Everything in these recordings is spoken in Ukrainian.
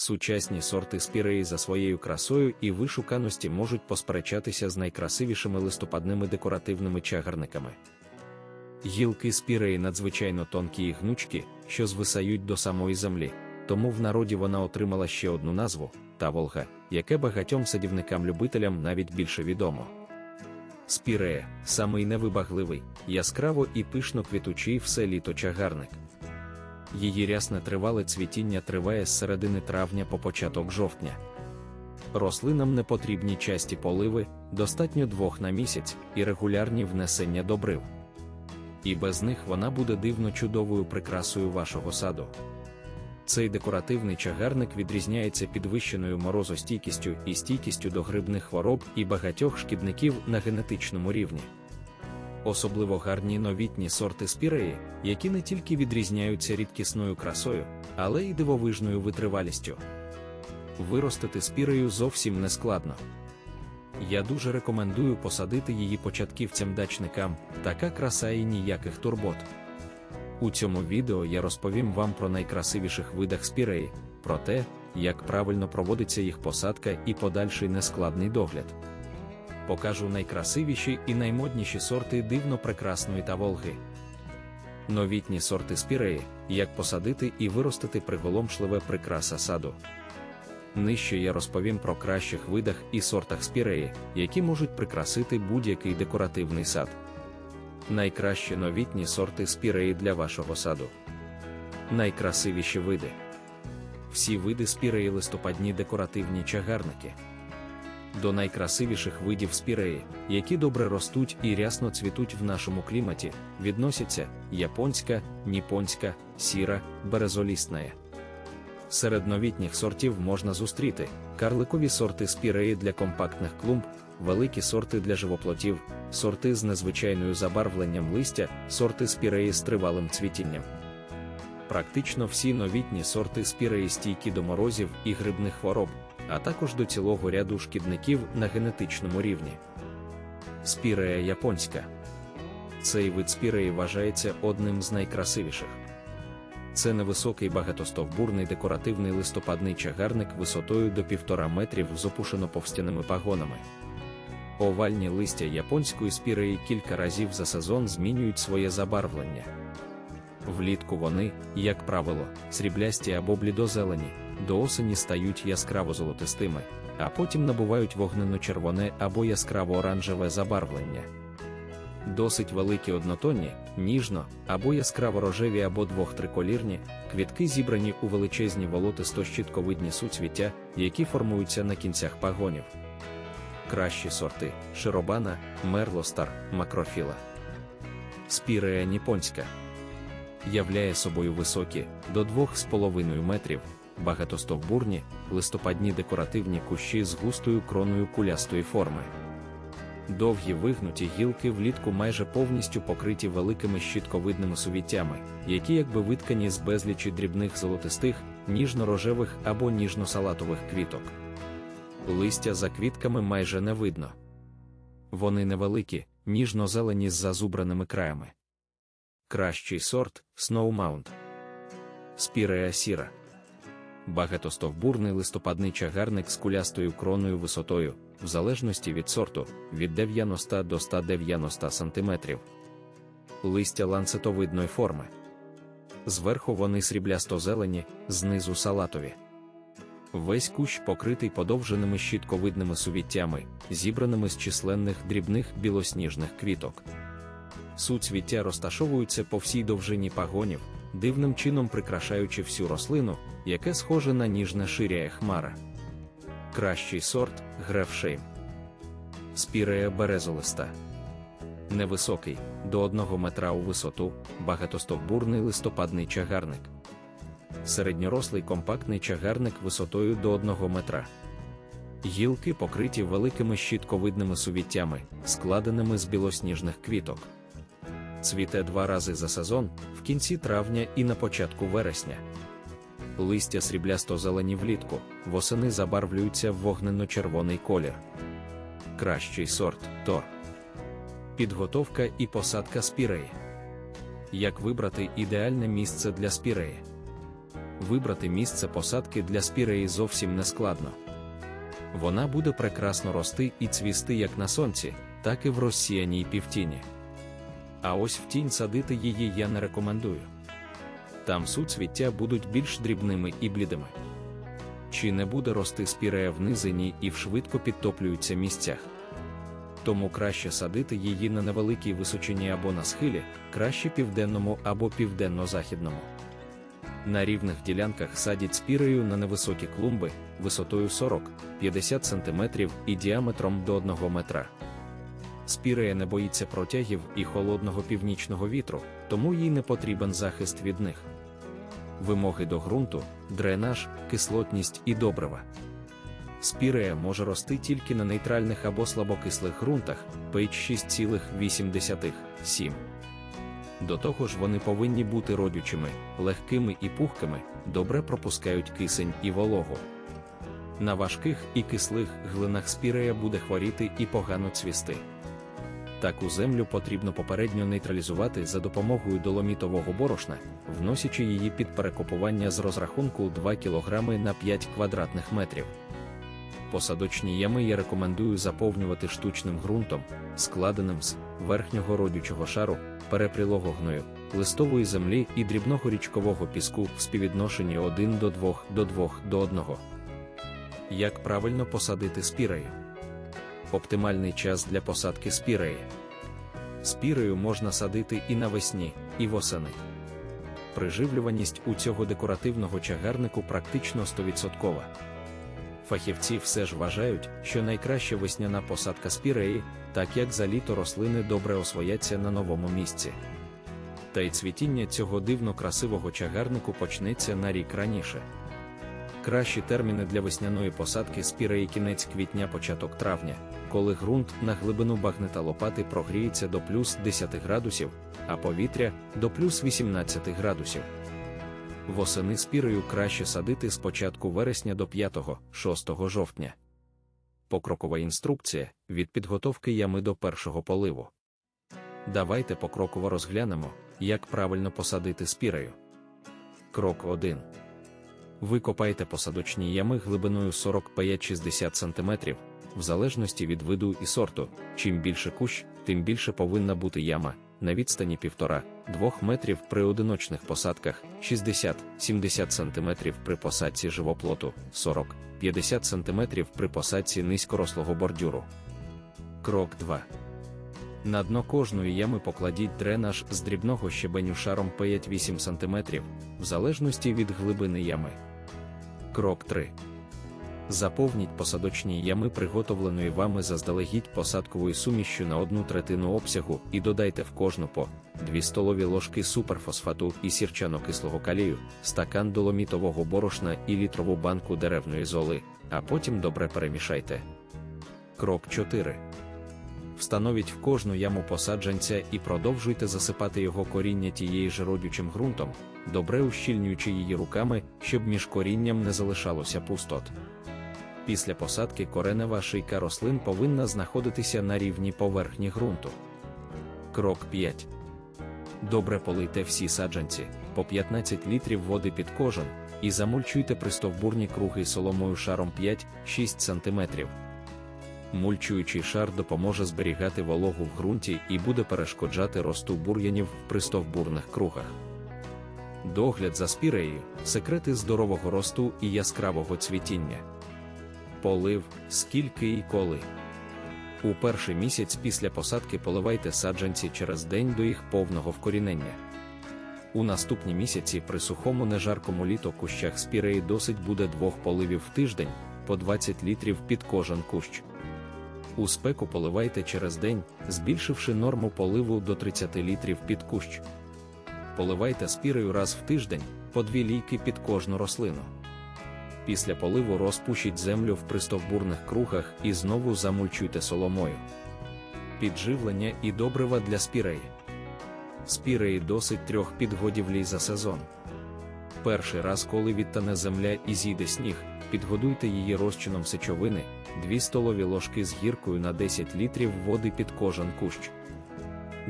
Сучасні сорти спіреї за своєю красою і вишуканості можуть посперечатися з найкрасивішими листопадними декоративними чагарниками. Гілки спіреї надзвичайно тонкі і гнучкі, що звисають до самої землі, тому в народі вона отримала ще одну назву та Волга, яке багатьом садівникам-любителям навіть більше відомо. Спірея самий невибагливий, яскраво і пишно квітучий все літо чагарник. Її рясне тривале цвітіння триває з середини травня по початок жовтня. Рослинам не потрібні часті поливи, достатньо двох на місяць і регулярні внесення добрив. І без них вона буде дивно чудовою прикрасою вашого саду. Цей декоративний чагарник відрізняється підвищеною морозостійкістю і стійкістю до грибних хвороб і багатьох шкідників на генетичному рівні. Особливо гарні новітні сорти спіреї, які не тільки відрізняються рідкісною красою, але й дивовижною витривалістю. Виростити спірею зовсім не складно. Я дуже рекомендую посадити її початківцям-дачникам, така краса і ніяких турбот. У цьому відео я розповім вам про найкрасивіших видах спіреї, про те, як правильно проводиться їх посадка і подальший нескладний догляд. Покажу найкрасивіші і наймодніші сорти дивно прекрасної та волги. Новітні сорти спіреї, як посадити і виростити приголомшливе прикраса саду. Нижче я розповім про кращих видах і сортах спіреї, які можуть прикрасити будь-який декоративний сад. Найкращі новітні сорти спіреї для вашого саду. Найкрасивіші види. Всі види спіреї листопадні декоративні чагарники. До найкрасивіших видів спіреї, які добре ростуть і рясно цвітуть в нашому кліматі, відносяться японська, ніпонська, сіра, березолісна. Серед новітніх сортів можна зустріти карликові сорти спіреї для компактних клумб, великі сорти для живоплотів, сорти з незвичайною забарвленням листя, сорти спіреї з тривалим цвітінням. Практично всі новітні сорти спіреї стійкі до морозів і грибних хвороб, а також до цілого ряду шкідників на генетичному рівні. Спірея японська. Цей вид спіреї вважається одним з найкрасивіших. Це невисокий багатостовбурний декоративний листопадний чагарник висотою до півтора метрів з опушено-повстяними пагонами. Овальні листя японської спіреї кілька разів за сезон змінюють своє забарвлення. Влітку вони, як правило, сріблясті або блідозелені, до осені стають яскраво золотистими, а потім набувають вогнено-червоне або яскраво-оранжеве забарвлення. Досить великі однотонні, ніжно або яскраво рожеві або двох-триколірні, квітки зібрані у величезні волотисто-щитковидні суцвіття, які формуються на кінцях пагонів. Кращі сорти широбана, мерлостар, макрофіла. Спірея ніпонська являє собою високі до 2,5 метрів, багатостовбурні, листопадні декоративні кущі з густою кроною кулястої форми. Довгі вигнуті гілки влітку майже повністю покриті великими щитковидними сувіттями, які якби виткані з безлічі дрібних золотистих, ніжно-рожевих або ніжно-салатових квіток. Листя за квітками майже не видно. Вони невеликі, ніжно-зелені з зазубраними краями. Кращий сорт Snowmount. Спірея сіра. Багатостовбурний листопадний чагарник з кулястою кроною висотою, в залежності від сорту, від 90 до 190 см. Листя ланцетовидної форми. Зверху вони сріблясто-зелені, знизу салатові. Весь кущ покритий подовженими щітковидними сувіттями, зібраними з численних дрібних білосніжних квіток. Суцвіття розташовуються по всій довжині пагонів, дивним чином прикрашаючи всю рослину, яке схоже на ніжне ширяє хмара. Кращий сорт грефшейм. Спірея березолиста. Невисокий, до 1 метра у висоту, багатостовбурний листопадний чагарник. Середньорослий компактний чагарник висотою до 1 метра. Гілки покриті великими щітковидними сувіттями, складеними з білосніжних квіток. Цвіте два рази за сезон, в кінці травня і на початку вересня. Листя сріблясто-зелені влітку, восени забарвлюються в вогненно-червоний колір. Кращий сорт тор. Підготовка і посадка спіреї. Як вибрати ідеальне місце для спіреї? вибрати місце посадки для спіреї зовсім не складно. Вона буде прекрасно рости і цвісти як на сонці, так і в розсіяній півтіні. А ось в тінь садити її я не рекомендую. Там суцвіття будуть більш дрібними і блідими. Чи не буде рости спірея в низині і в швидко підтоплюються місцях. Тому краще садити її на невеликій височині або на схилі, краще південному або південно-західному. На рівних ділянках садять спірею на невисокі клумби висотою 40-50 см і діаметром до 1 метра. Спірея не боїться протягів і холодного північного вітру, тому їй не потрібен захист від них. Вимоги до ґрунту, дренаж, кислотність і добрива. Спірея може рости тільки на нейтральних або слабокислих ґрунтах pH 6,8 7. До того ж, вони повинні бути родючими, легкими і пухкими, добре пропускають кисень і вологу. На важких і кислих глинах спірея буде хворіти і погано цвісти. Таку землю потрібно попередньо нейтралізувати за допомогою доломітового борошна, вносячи її під перекопування з розрахунку 2 кг на 5 квадратних метрів. Посадочні ями я рекомендую заповнювати штучним ґрунтом, складеним з верхнього родючого шару, перепрілого листової землі і дрібного річкового піску в співвідношенні 1 до 2 до 2 до 1. Як правильно посадити спірею? Оптимальний час для посадки спіреї. Спірею можна садити і навесні, і восени. Приживлюваність у цього декоративного чагарнику практично 100%. Фахівці все ж вважають, що найкраща весняна посадка спіреї, так як за літо рослини добре освояться на новому місці. Та й цвітіння цього дивно красивого чагарнику почнеться на рік раніше. Кращі терміни для весняної посадки спіреї кінець квітня початок травня, коли ґрунт на глибину багнета лопати прогріється до плюс 10 градусів, а повітря до плюс 18 градусів. Восени спірею краще садити з початку вересня до 5-6 жовтня. Покрокова інструкція від підготовки ями до першого поливу. Давайте покроково розглянемо, як правильно посадити спірею. Крок 1. Ви копаєте посадочні ями глибиною 45-60 см, в залежності від виду і сорту. Чим більше кущ, тим більше повинна бути яма на відстані 1,5-2 метрів при одиночних посадках, 60-70 см при посадці живоплоту, 40-50 см при посадці низькорослого бордюру. Крок 2. На дно кожної ями покладіть дренаж з дрібного щебеню шаром 5-8 см, в залежності від глибини ями. Крок 3. Заповніть посадочні ями приготовленої вами заздалегідь посадковою сумішю на одну третину обсягу і додайте в кожну по 2 столові ложки суперфосфату і сірчано-кислого калію, стакан доломітового борошна і літрову банку деревної золи, а потім добре перемішайте. Крок 4. Встановіть в кожну яму посаджанця і продовжуйте засипати його коріння тієї ж родючим ґрунтом, добре ущільнюючи її руками, щоб між корінням не залишалося пустот. Після посадки коренева шийка рослин повинна знаходитися на рівні поверхні ґрунту. Крок 5. Добре полийте всі саджанці по 15 літрів води під кожен і замульчуйте пристовбурні круги соломою шаром 5-6 см. Мульчуючий шар допоможе зберігати вологу в ґрунті і буде перешкоджати росту бур'янів в пристовбурних кругах. Догляд за спіреєю секрети здорового росту і яскравого цвітіння. Полив, скільки і коли. У перший місяць після посадки поливайте саджанці через день до їх повного вкорінення. У наступні місяці при сухому нежаркому літо кущах спіреї досить буде двох поливів в тиждень по 20 літрів під кожен кущ. У спеку поливайте через день, збільшивши норму поливу до 30 літрів під кущ. Поливайте спірею раз в тиждень по дві лійки під кожну рослину. Після поливу розпушіть землю в пристовбурних кругах і знову замульчуйте соломою. Підживлення і добрива для спіреї. Спіреї досить трьох підгодівлій за сезон. Перший раз, коли відтане земля і зійде сніг, підгодуйте її розчином сечовини, 2 столові ложки з гіркою на 10 літрів води під кожен кущ.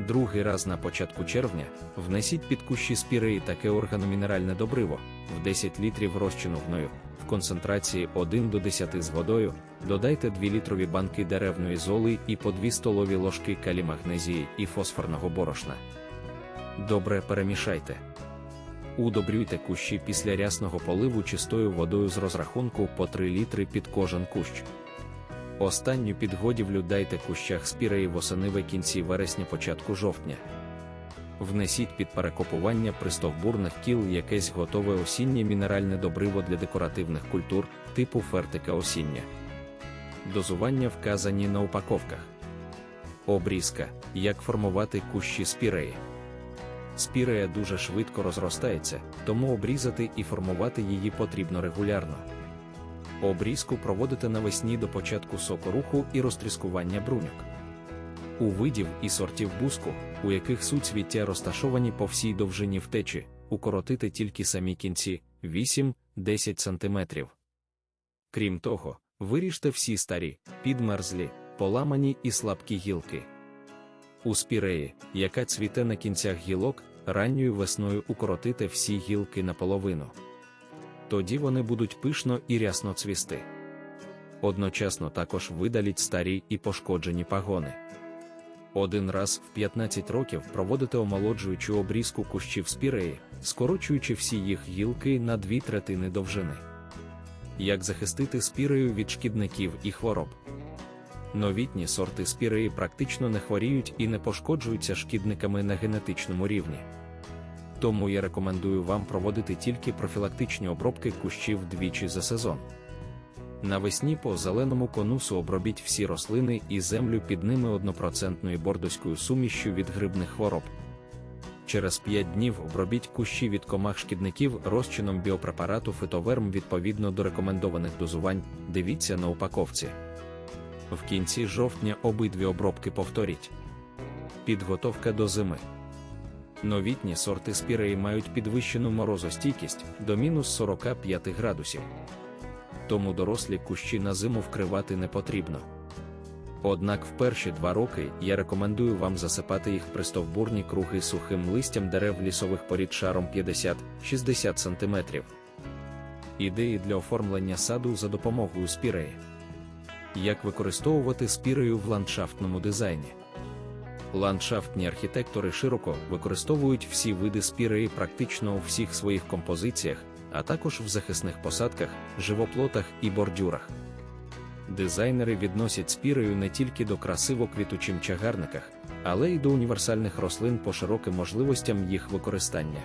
Другий раз на початку червня внесіть під кущі спіреї таке органомінеральне добриво в 10 літрів розчину гною в концентрації 1 до 10 з водою, додайте 2 літрові банки деревної золи і по 2 столові ложки калімагнезії і фосфорного борошна. Добре перемішайте. Удобрюйте кущі після рясного поливу чистою водою з розрахунку по 3 літри під кожен кущ. Останню підгодівлю дайте кущах спіреї восени в кінці вересня початку жовтня. Внесіть під перекопування пристовбурних кіл якесь готове осіннє мінеральне добриво для декоративних культур типу фертика осіння. Дозування вказані на упаковках. Обрізка. Як формувати кущі спіреї. Спірея дуже швидко розростається, тому обрізати і формувати її потрібно регулярно. Обрізку проводите навесні до початку сокоруху і розтріскування бруньок. У видів і сортів буску, у яких суцвіття розташовані по всій довжині втечі, укоротити тільки самі кінці 8-10 см. Крім того, виріжте всі старі, підмерзлі, поламані і слабкі гілки. У спіреї, яка цвіте на кінцях гілок, ранньою весною укоротите всі гілки наполовину. Тоді вони будуть пишно і рясно цвісти. Одночасно також видаліть старі і пошкоджені пагони. Один раз в 15 років проводите омолоджуючу обрізку кущів спіреї, скорочуючи всі їх гілки на дві третини довжини. Як захистити спірею від шкідників і хвороб? Новітні сорти спіреї практично не хворіють і не пошкоджуються шкідниками на генетичному рівні. Тому я рекомендую вам проводити тільки профілактичні обробки кущів двічі за сезон. Навесні по зеленому конусу обробіть всі рослини і землю під ними 1% бордоською сумішю від грибних хвороб. Через 5 днів обробіть кущі від комах шкідників розчином біопрепарату фитоверм відповідно до рекомендованих дозувань, дивіться на упаковці. В кінці жовтня обидві обробки повторіть. Підготовка до зими. Новітні сорти спіреї мають підвищену морозостійкість до мінус 45 градусів. Тому дорослі кущі на зиму вкривати не потрібно. Однак в перші два роки я рекомендую вам засипати їх пристовбурні круги сухим листям дерев лісових порід шаром 50-60 см. Ідеї для оформлення саду за допомогою спіреї. Як використовувати спірею в ландшафтному дизайні? Ландшафтні архітектори широко використовують всі види спіреї практично у всіх своїх композиціях, а також в захисних посадках, живоплотах і бордюрах. Дизайнери відносять спірею не тільки до красиво квітучим чагарниках, але й до універсальних рослин по широким можливостям їх використання.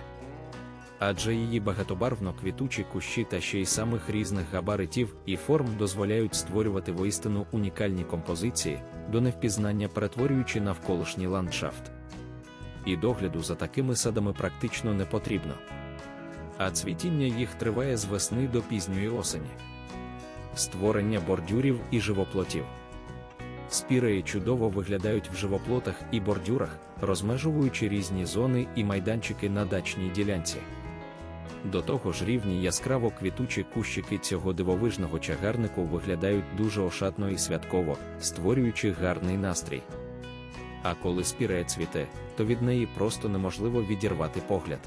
Адже її багатобарвно квітучі кущі та ще й самих різних габаритів і форм дозволяють створювати воістину унікальні композиції, до невпізнання перетворюючи навколишній ландшафт. І догляду за такими садами практично не потрібно. А цвітіння їх триває з весни до пізньої осені. Створення бордюрів і живоплотів. Спіреї чудово виглядають в живоплотах і бордюрах, розмежовуючи різні зони і майданчики на дачній ділянці. До того ж рівні яскраво квітучі кущики цього дивовижного чагарнику виглядають дуже ошатно і святково, створюючи гарний настрій. А коли спірея цвіте, то від неї просто неможливо відірвати погляд.